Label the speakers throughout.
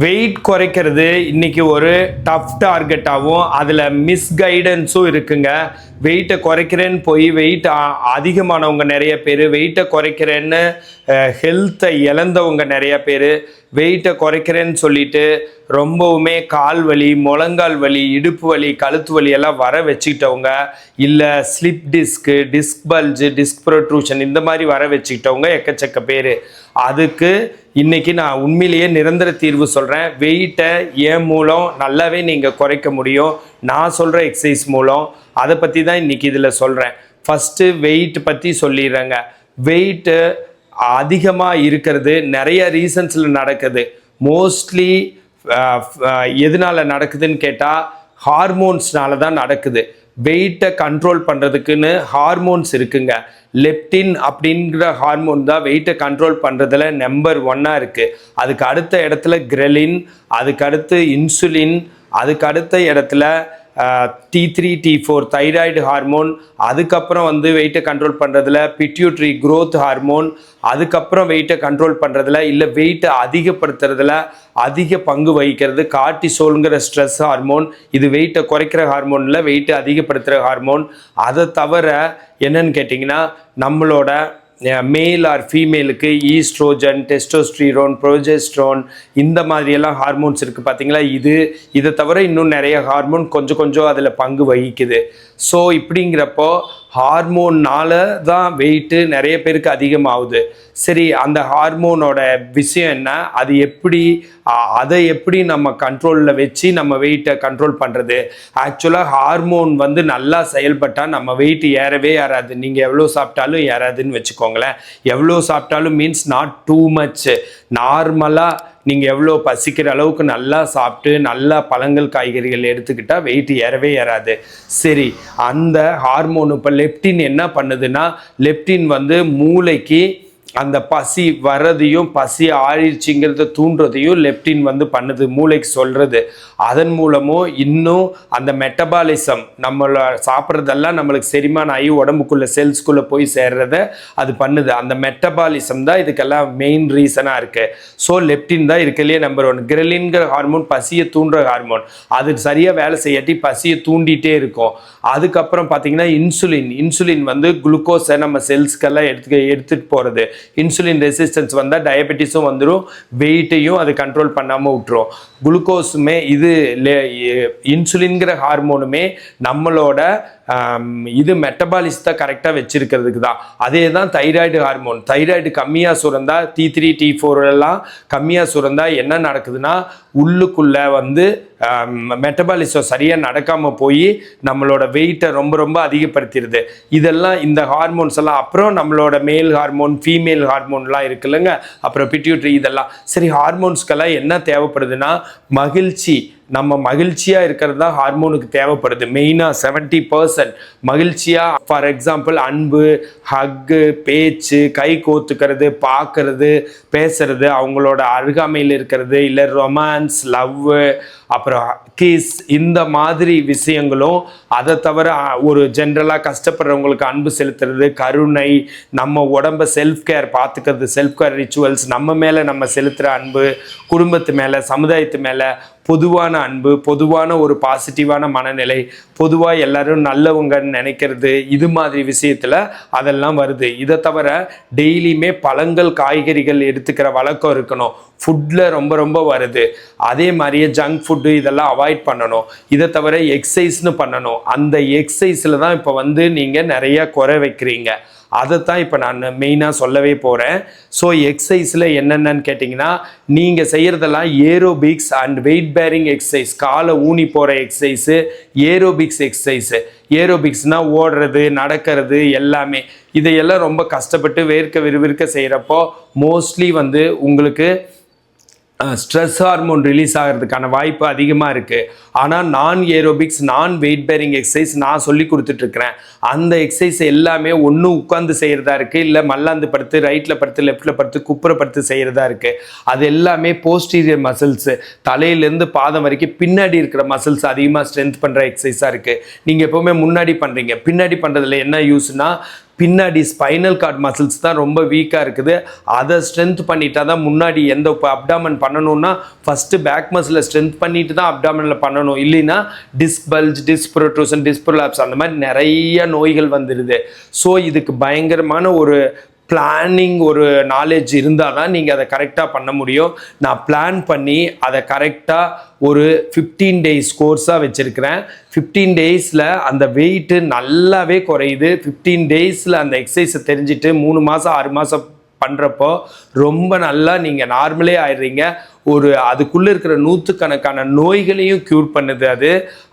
Speaker 1: Wait குறைக்கிறது. இன்னைக்கு ஒரு டஃப் டார்கெட்டாகவும் அதில் மிஸ்கைடன்ஸும் இருக்குங்க. வெயிட்டை குறைக்கிறேன்னு போய் வெயிட் அதிகமானவங்க நிறைய பேர் வெயிட்டை குறைக்கிறேன்னு ஹெல்த்தை இழந்தவங்க நிறைய பேர் வெயிட்டை குறைக்கிறேன்னு சொல்லிட்டு ரொம்பவுமே கால் வலி முழங்கால் வலி இடுப்பு வலி கழுத்து வலி எல்லாம் வர வச்சுக்கிட்டவங்க இல்லை ஸ்லிப் டிஸ்க்கு டிஸ்க் பல்ஜு டிஸ்க் ப்ரொட்ரூஷன் இந்த மாதிரி வர வச்சுக்கிட்டவங்க எக்கச்சக்க பேர். அதுக்கு இன்றைக்கி நான் உண்மையிலேயே நிரந்தர தீர்வு சொல்கிறேன் வெயிட்டை என் மூலம் நல்லாவே நீங்கள் குறைக்க முடியும். நான் சொல்கிற எக்ஸசைஸ் மூலம். அதை பற்றி தான் இன்றைக்கி இதில் சொல்கிறேன் ஃபஸ்ட்டு வெயிட் பற்றி சொல்லிடுறேங்க. வெயிட்டு அதிகமாக இருக்கிறது நிறைய ரீசன்ஸில் நடக்குது. மோஸ்ட்லி எதனால் நடக்குதுன்னு கேட்டால் ஹார்மோன்ஸ்னால தான் நடக்குது. வெயிட்டை கண்ட்ரோல் பண்ணுறதுக்குன்னு ஹார்மோன்ஸ் இருக்குங்க. லெப்டின் அப்படிங்கிற ஹார்மோன் தான் வெயிட்டை கண்ட்ரோல் பண்ணுறதுல நம்பர் ஒன்னாக இருக்குது அதுக்கு அடுத்த இடத்துல கிரெலின் அதுக்கு அடுத்து இன்சுலின் அதுக்கு அடுத்த இடத்துல T three T four thyroid hormone அதுக்கப்புறம் வந்து வெயிட்டை கண்ட்ரோல் பண்ணுறதுல பிட்யூட்ரி க்ரோத் ஹார்மோன் அதுக்கப்புறம் வெயிட்டை கண்ட்ரோல் பண்ணுறதுல இல்லை வெயிட்டை அதிகப்படுத்துறதுல அதிக பங்கு வகிக்கிறது கார்டிசோல்ங்கிற ஸ்ட்ரெஸ் ஹார்மோன் இது வெயிட்டை குறைக்கிற ஹார்மோனில் வெயிட்டை அதிகப்படுத்துகிற ஹார்மோன் அதை தவிர என்னன்னு கேட்டிங்கன்னா நம்மளோட மேல் ஆர் ஃபீமேலுக்கு ஈஸ்ட்ரோஜன் டெஸ்டோஸ்ட்ரீரோன் ப்ரோஜெஸ்ட்ரோன் இந்த மாதிரியெல்லாம் ஹார்மோன்ஸ் இருக்குது பார்த்தீங்களா இது இதை தவிர இன்னும் நிறைய ஹார்மோன் கொஞ்சம் கொஞ்சம் அதில் பங்கு வகிக்குது. ஸோ இப்படிங்கிறப்போ ஹார்மோன்னால தான் வெயிட்டு நிறைய பேருக்கு அதிகமாகுது. சரி அந்த ஹார்மோனோட விஷயம் என்ன? அது எப்படி அதை எப்படி நம்ம கண்ட்ரோலில் வச்சு நம்ம வெயிட்டை கண்ட்ரோல் பண்ணுறது ஆக்சுவலாக ஹார்மோன் வந்து நல்லா செயல்பட்டால் நம்ம வெயிட் ஏறவே ஏறாது. நீங்கள் எவ்வளோ சாப்பிட்டாலும் ஏறாதுன்னு வச்சுக்கோங்களேன். எவ்வளோ சாப்பிட்டாலும் மீன்ஸ் நாட் டூ மச் நார்மலாக நீங்கள் எவ்வளோ பசிக்கிற அளவுக்கு நல்லா சாப்பிட்டு நல்லா பழங்கள் காய்கறிகள் எடுத்துக்கிட்டால் வெயிட் ஏறவே ஏறாது. சரி அந்த ஹார்மோன் இப்போ லெப்டின் என்ன பண்ணுதுன்னா லெப்டின் வந்து மூளைக்கு அந்த பசி வர்றதையும் பசி ஆழிச்சிங்கிறத தூண்டுறதையும் லெப்டின் வந்து பண்ணுது மூளைக்கு சொல்கிறது அதன் மூலமும் இன்னும் அந்த மெட்டபாலிசம் நம்மளை சாப்பிட்றதெல்லாம் நம்மளுக்கு செரிமானம் ஆகி உடம்புக்குள்ளே செல்ஸ்குள்ளே போய் சேர்றத அது பண்ணுது. அந்த மெட்டபாலிசம் தான் இதுக்கெல்லாம் மெயின் ரீசனாக இருக்குது ஸோ லெப்டின் தான் இருக்கலையே நம்பர் ஒன் கிரலின்கிற ஹார்மோன் பசியை தூண்டுற ஹார்மோன் அது சரியாக வேலை செய்யாட்டி பசியை தூண்டிகிட்டே இருக்கும். அதுக்கப்புறம் பார்த்தீங்கன்னா இன்சுலின் இன்சுலின் வந்து குளுக்கோஸை நம்ம செல்ஸ்க்கெல்லாம் எடுத்து எடுத்துகிட்டு போகிறது இன்சுலின் ரெசிஸ்டன்ஸ் வந்தால் டயபெட்டிஸும் வந்துடும் வெயிட்டையும் அது கண்ட்ரோல் பண்ணாமல் விட்டுரும். குளுக்கோஸுமே இது இன்சுலின்கிற ஹார்மோனுமே நம்மளோட இது மெட்டபாலிசத்தை கரெக்டாக வச்சிருக்கிறதுக்கு தான். அதே தான் தைராய்டு ஹார்மோன் தைராய்டு கம்மியாக சுரந்தா டி த்ரீ டி ஃபோர் எல்லாம் கம்மியாக சுரந்தா என்ன நடக்குதுன்னா உள்ளுக்குள்ளே வந்து மெட்டபாலிசம் சரியாக நடக்காமல் போய் நம்மளோட வெயிட்டை ரொம்ப ரொம்ப அதிகப்படுத்திடுது. இதெல்லாம் இந்த ஹார்மோன்ஸ் எல்லாம் அப்புறம் நம்மளோட மேல் ஹார்மோன் ஃபீமேல் ஹார்மோன்லாம் இருக்குல்லங்க அப்புறம் பிட்யூட்ரி இதெல்லாம். சரி ஹார்மோன்ஸ்க்கெல்லாம் என்ன தேவைப்படுதுன்னா மகிழ்ச்சி நம்ம மகிழ்ச்சியாக இருக்கிறது தான் ஹார்மோனுக்கு தேவைப்படுது. மெயினாக செவன்ட்டி பர்சன்ட் மகிழ்ச்சியாக ஃபார் எக்ஸாம்பிள் அன்பு ஹக்கு பேச்சு கை கோத்துக்கிறது பார்க்கறது பேசுறது அவங்களோட அருகாமையில் இருக்கிறது இல்லை ரொமான்ஸ் லவ்வு அப்புறம் கீஸ் இந்த மாதிரி விஷயங்களும் அதை தவிர ஒரு ஜென்ரலாக கஷ்டப்படுறவங்களுக்கு அன்பு செலுத்துறது கருணை நம்ம உடம்ப செல்ஃப் கேர் பார்த்துக்கிறது செல்ஃப் கேர் ரிச்சுவல்ஸ் நம்ம மேலே நம்ம செலுத்துகிற அன்பு குடும்பத்து மேலே சமுதாயத்து மேலே பொதுவான அன்பு பொதுவான ஒரு பாசிட்டிவான மனநிலை பொதுவாக எல்லாரும் நல்லவங்கன்னு நினைக்கிறது இது மாதிரி விஷயத்தில் அதெல்லாம் வருது. இதை தவிர டெய்லியுமே பழங்கள் காய்கறிகள் எடுத்துக்கிற வழக்கம் இருக்கணும். ஃபுட்டில் ரொம்ப ரொம்ப வருது. அதே மாதிரியே ஜங்க் ஃபுட் ஃபுட்டு இதெல்லாம் அவாய்ட் பண்ணணும். இதை தவிர எக்ஸசைஸ்னு பண்ணணும். அந்த எக்ஸசைஸில் தான் இப்போ வந்து நீங்கள் நிறைய குறை வைக்கிறீங்க. அதைத்தான் இப்போ நான் மெயினாக சொல்லவே போகிறேன் ஸோ எக்ஸசைஸில் என்னென்னு கேட்டிங்கன்னா நீங்கள் செய்கிறதெல்லாம் aerobics and weight bearing exercise காலை ஊனி போகிற எக்ஸசைஸு ஏரோபிக்ஸ் எக்ஸசைஸு ஏரோபிக்ஸ்னால் ஓடுறது நடக்கிறது எல்லாமே. இதையெல்லாம் ரொம்ப கஷ்டப்பட்டு வேர்க்க விறுவிற்க செய்கிறப்போ மோஸ்ட்லி வந்து உங்களுக்கு ஸ்ட்ரெஸ் ஹார்மோன் ரிலீஸ் ஆகிறதுக்கான வாய்ப்பு அதிகமாக இருக்குது ஆனால் நான் ஏரோபிக்ஸ் நான் வெயிட் பேரிங் எக்ஸசைஸ் நான் சொல்லி கொடுத்துட்ருக்குறேன். அந்த எக்ஸசைஸ் எல்லாமே ஒன்று உட்காந்து செய்கிறதா இருக்குது இல்லை மல்லாந்து படுத்து ரைட்டில் படுத்து லெஃப்ட்டில் படுத்து குப்புற படுத்து செய்கிறதா இருக்குது அது எல்லாமே போஸ்டீரியர் மசில்ஸு தலையிலேருந்து பாதம் வரைக்கும் பின்னாடி இருக்கிற மசில்ஸ் அதிகமாக ஸ்ட்ரென்த் பண்ணுற எக்ஸசைஸாக இருக்குது நீங்கள் எப்போவுமே முன்னாடி பண்ணுறீங்க பின்னாடி பண்ணுறதுல என்ன யூஸ்னா பின்னாடி ஸ்பைனல் கார்ட் மசில்ஸ் தான் ரொம்ப வீக்காக இருக்குது. அதை ஸ்ட்ரென்த் பண்ணிட்டா தான் முன்னாடி எந்த இப்போ அப்டாமன் பண்ணணும்னா ஃபஸ்ட்டு பேக் மசிலை ஸ்ட்ரென்த் பண்ணிட்டு தான் அப்டாமனில் பண்ணணும். இல்லைன்னா disc bulge disc protrusion disc prolapse அந்த மாதிரி நிறைய நோய்கள் வந்துடுது ஸோ இதுக்கு பயங்கரமான ஒரு பிளானிங் ஒரு நாலேஜ் இருந்தால் தான் நீங்கள் அதை கரெக்டாக பண்ண முடியும். நான் பிளான் பண்ணி அதை கரெக்டாக ஒரு ஃபிஃப்டீன் டேஸ் கோர்ஸாக வச்சுருக்கிறேன். ஃபிஃப்டீன் டேஸில் அந்த வெயிட்டு நல்லாவே குறையுது. ஃபிஃப்டீன் டேஸில் அந்த எக்ஸசைஸை தெரிஞ்சுட்டு மூணு மாதம் ஆறு மாதம் பண்ணுறப்போ ரொம்ப நல்லா நீங்கள் நார்மலே ஆயிடுறீங்க. ஒரு அதுக்குள்ளே இருக்கிற நூற்றுக்கணக்கான நோய்களையும் க்யூர் பண்ணுது அது.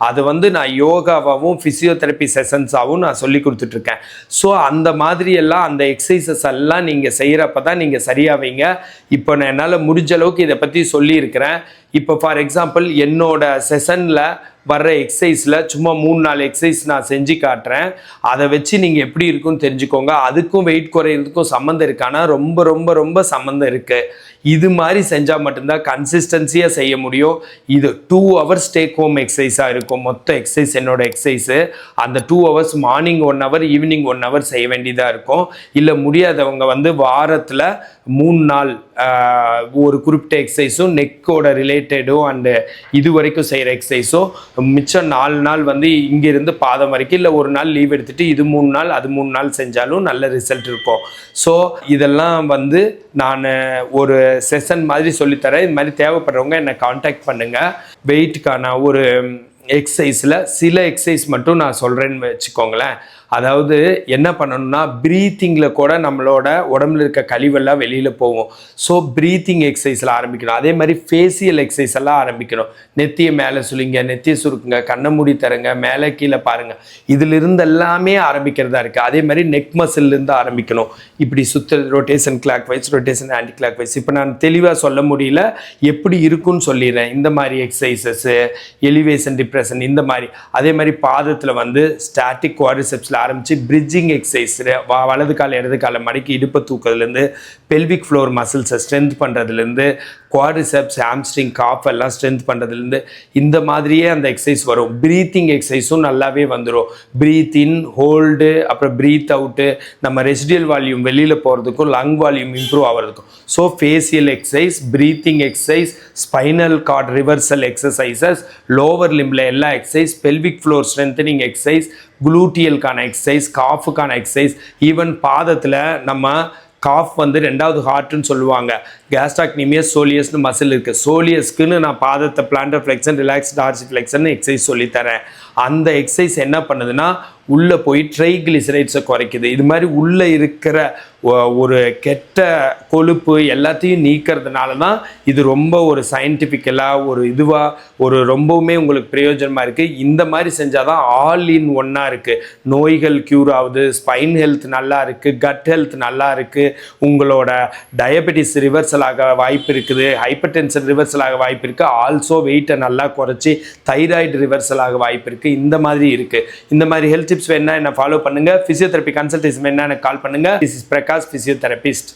Speaker 1: அது வந்து நான் யோகாவாகவும் ஃபிசியோதெரப்பி செஷன்ஸாகவும் நான் சொல்லி கொடுத்துட்ருக்கேன். ஸோ அந்த மாதிரியெல்லாம் அந்த எக்ஸசைசஸ் எல்லாம் நீங்கள் செய்கிறப்ப தான் நீங்கள் சரியாவீங்க இப்போ நான் என்னால் முடிஞ்ச அளவுக்கு இதை பற்றி சொல்லியிருக்கிறேன். இப்போ ஃபார் எக்ஸாம்பிள் என்னோட செஷனில் வர்ற எக்ஸசைஸில் சும்மா மூணு நாலு எக்ஸசைஸ் நான் செஞ்சு காட்டுறேன். அதை வச்சு நீங்கள் எப்படி இருக்குன்னு தெரிஞ்சுக்கோங்க. அதுக்கும் வெயிட் குறையிறதுக்கும் சம்மந்தம் இருக்கானா ரொம்ப ரொம்ப ரொம்ப சம்மந்தம் இருக்குது இது மாதிரி செஞ்சால் மட்டும்தான் கன்சிஸ்டன்சியாக செய்ய முடியும். இது டூ ஹவர்ஸ் டேக் ஹோம் எக்ஸசைஸாக இருக்கும். மொத்த எக்ஸசைஸ் என்னோட எக்ஸசைஸு அந்த two hours morning one hour evening one hour செய்ய வேண்டியதாக இருக்கும். இல்லை முடியாதவங்க வந்து வாரத்தில் மூணு நாள் ஒரு குறிப்பிட்ட எக்ஸசைஸும் நெக்கோட ரிலேட்டடும் அண்டு இது வரைக்கும் செய்கிற எக்ஸசைஸோ மிச்சம் நாலு நாள் வந்து இங்கேருந்து பாதம் வரைக்கும் இல்லை ஒரு நாள் லீவ் எடுத்துகிட்டு இது மூணு நாள் அது மூணு நாள் செஞ்சாலும் நல்ல ரிசல்ட் இருக்கும். ஸோ இதெல்லாம் வந்து நான் ஒரு செஷன் மாதிரி சொல்லித்தரேன். இது மாதிரி தேவைப்படுறவங்க என்னை காண்டாக்ட் பண்ணுங்கள் வெயிட்டுக்கான ஒரு எக்ஸசைஸில் சில எக்ஸசைஸ் மட்டும் நான் சொல்கிறேன்னு வச்சுக்கோங்களேன். அதாவது என்ன பண்ணணும்னா ப்ரீத்திங்கில் கூட நம்மளோட உடம்புல இருக்க கழிவெல்லாம் வெளியில் போகும். ஸோ ப்ரீத்திங் எக்ஸசைஸில் ஆரம்பிக்கணும். அதே மாதிரி ஃபேஷியல் எக்ஸசைஸ் எல்லாம் ஆரம்பிக்கணும். நெத்தியை மேலே சுழிங்க நெத்தியை சுருக்குங்க கண்ணை மூடி தருங்க மேலே கீழே பாருங்கள் இதிலிருந்து எல்லாமே ஆரம்பிக்கிறதா இருக்குது அதே மாதிரி நெக் மசில்லேருந்து ஆரம்பிக்கணும். இப்படி சுத்த rotation clockwise rotation anticlockwise இப்போ நான் தெளிவாக சொல்ல முடியல. எப்படி இருக்குன்னு சொல்லிடுறேன். இந்த மாதிரி எக்ஸசைசஸ்ஸு எலிவேஷன் டிப்ரெஷன் இந்த மாதிரி. அதே மாதிரி பாதத்தில் வந்து ஸ்டாட்டிக் குவாரிசெப்ஸில் ஆரம்பித்து பிரிட்ஜிங் எக்ஸசைஸ் வலது கால இடது காலை மடக்கி இடுப்பை தூக்கிறதுலேருந்து பெல்விக் ஃப்ளோர் மசில்ஸை ஸ்ட்ரென்த் பண்ணுறதுலேருந்து குவாரிசெப்ஸ் ஹாம்ஸ்ட்ரிங் காஃப் எல்லாம் ஸ்ட்ரென்த் பண்ணுறதுலேருந்து இந்த மாதிரியே அந்த எக்ஸசைஸ் வரும். ப்ரீத்திங் எக்ஸசைஸும் நல்லாவே வந்துடும் ப்ரீத் இன் ஹோல்டு அப்புறம் ப்ரீத் அவுட்டு நம்ம ரெசிடியல் வால்யூம் வெளியில் போகிறதுக்கும் லங் வால்யூம் இம்ப்ரூவ் ஆகிறதுக்கும். So facial exercise breathing exercise spinal cord reversal exercises lower லிம்பில் எல்லா exercise pelvic floor strengthening exercise குளூட்டியலுக்கான exercise காஃபுக்கான எக்ஸசைஸ் ஈவன் பாதத்தில் நம்ம காஃப் வந்து ரெண்டாவது ஹார்ட்னு சொல்லுவாங்க. கேஸ்டாக்னிமியஸ் சோலியஸ்னு மசில் இருக்குது சோலியஸ்க்குன்னு நான் பாதத்தை பிளான்டர் ஃப்ளெக்ஷன் ரிலாக்ஸ் ஆர்சி ஃப்ளெக்ஷன் எக்ஸசைஸ் சொல்லித்தரேன். அந்த எக்ஸசைஸ் என்ன பண்ணுதுன்னா உள்ளே போய் ட்ரைகிளிசரைட்ஸை குறைக்குது. இது மாதிரி உள்ளே இருக்கிற ஒ- ஒரு கெட்ட கொழுப்பு எல்லாத்தையும் நீக்கிறதுனால தான் இது ரொம்ப ஒரு சயின்டிஃபிக்கலாக ஒரு இதுவாக ஒரு ரொம்பவுமே உங்களுக்கு பிரயோஜனமாக இருக்குது இந்த மாதிரி செஞ்சால் தான் ஆல் இன் ஒன்னாக இருக்குது நோய்கள் க்யூர் ஆகுது ஸ்பைன் ஹெல்த் நல்லா இருக்குது கட் ஹெல்த் நல்லா இருக்குது உங்களோட டயபெட்டிஸ் ரிவர்சல் ஆக வாய்ப்பு இருக்குது. ஹைப்பர் டென்ஷன் ரிவர்சல் ஆக வாய்ப்பு இருக்குது ஆல்சோ வெயிட்டை நல்லா குறைச்சி தைராய்டு ரிவர்சல் ஆக வாய்ப்பு இருக்குது இந்த மாதிரி இருக்குது இந்த மாதிரி ஹெல்த் டிப்ஸ் வேணா என்ன ஃபாலோ பண்ணுங்க. பிசியோதெரபி கன்சல்டேஷன் வேணா எனக்கு கால் பண்ணுங்க. This is Prakash physiotherapist